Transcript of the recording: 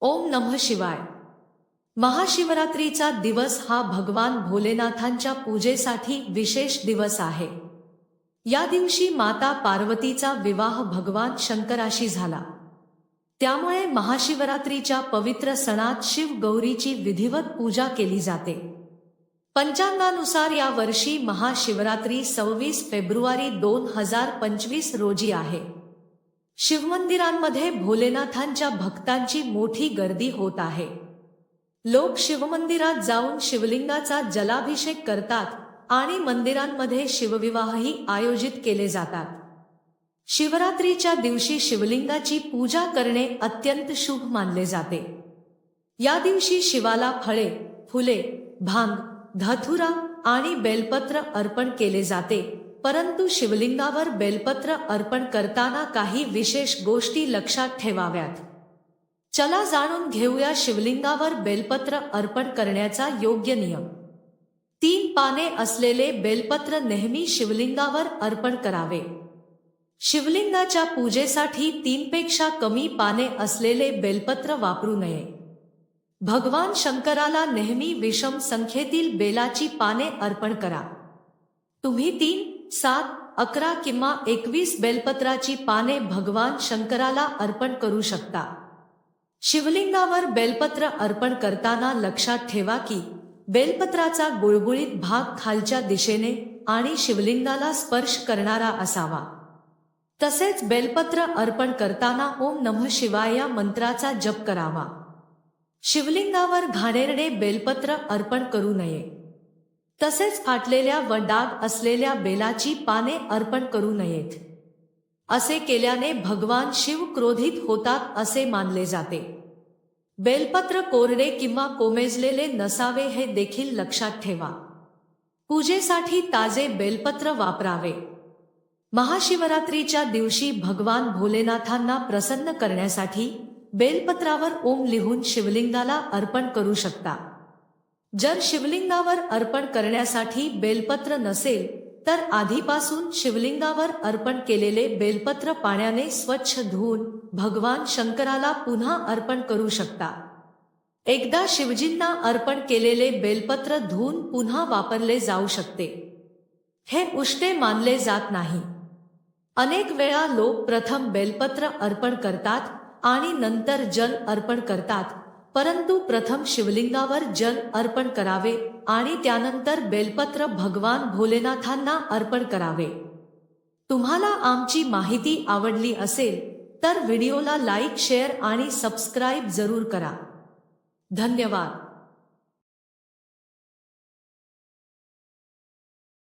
ओम नमः शिवाय. महाशिवरात्रीचा दिवस हा भगवान भोलेनाथांच्या पूजेसाठी विशेष दिवस आहे. या दिवशी माता पार्वतीचा विवाह भगवान शंकराशी झाला. त्यामुळे महाशिवरात्रीच्या पवित्र सणात शिव गौरीची विधिवत पूजा केली जाते. पंचांगानुसार या वर्षी महाशिवरात्री सव्वीस फेब्रुवारी दोन हजार पंचवीस रोजी आहे. शिवमंदिरांमध्ये भोलेनाथांच्या भक्तांची मोठी गर्दी होत आहे. लोक शिवमंदिरात जाऊन शिवलिंगाचा जलाभिषेक करतात आणि मंदिरांमध्ये शिवविवाहही आयोजित केले जातात. शिवरात्रीच्या दिवशी शिवलिंगाची पूजा करणे अत्यंत शुभ मानले जाते. या दिवशी शिवाला फळे फुले भांग धथुरा आणि बेलपत्र अर्पण केले जाते. परंतु शिवलिंगावर बेलपत्र अर्पण करताना काही विशेष गोष्टी लक्षात ठेवाव्यात. चला जाणून घेऊया शिवलिंगावर बेलपत्र अर्पण करण्याचा योग्य नियम. तीन पाने असलेले बेलपत्र नेहमी शिवलिंगावर अर्पण करावे. शिवलिंगाच्या पूजेसाठी तीनपेक्षा कमी पाने असलेले बेलपत्र वापरू नये. भगवान शंकराला नेहमी विषम संख्येतील बेलाची पाने अर्पण करा. तुम्ही तीन सात अकरा किंवा एकवीस बेलपत्राची पाने भगवान शंकराला अर्पण करू शकता. शिवलिंगावर बेलपत्र अर्पण करताना लक्षात ठेवा की बेलपत्राचा गुळगुळीत भाग खालच्या दिशेने आणि शिवलिंगाला स्पर्श करणारा असावा. तसेच बेलपत्र अर्पण करताना ओम नमः शिवाय या मंत्राचा जप करावा. शिवलिंगावर घाणेरडे बेलपत्र अर्पण करू नये. तसेच फाटलेल्या व डाग असलेल्या बेलाची पाने अर्पण करू नयेत. असे केल्याने भगवान शिव क्रोधित होतात असे मानले जाते. बेलपत्र कोरडे किंवा कोमेजलेले नसावे हे देखील लक्षात ठेवा. पूजेसाठी ताजे बेलपत्र वापरावे. महाशिवरात्रीच्या दिवशी भगवान भोलेनाथांना प्रसन्न करण्यासाठी बेलपत्रावर ओम लिहून शिवलिंगाला अर्पण करू शकता. जर शिवलिंगावर अर्पण करण्यासाठी बेलपत्र नसेल तर आधीपासून शिवलिंगावर अर्पण केलेले बेलपत्र पाण्याने स्वच्छ धुवून भगवान शंकराला पुन्हा अर्पण करू शकता. एकदा शिवजींना अर्पण केलेले बेलपत्र धुवून पुन्हा वापरले जाऊ शकते. हे उष्टे मानले जात नाही. अनेक वेळा लोक प्रथम बेलपत्र अर्पण करतात आणि नंतर जल अर्पण करतात. परंतु प्रथम शिवलिंगावर जल अर्पण करावे आणि त्यानंतर बेलपत्र भगवान भोलेनाथांना अर्पण करावे. तुम्हाला आमची माहिती आवडली असेल तर व्हिडिओला लाईक शेअर आणि सबस्क्राईब जरूर करा. धन्यवाद.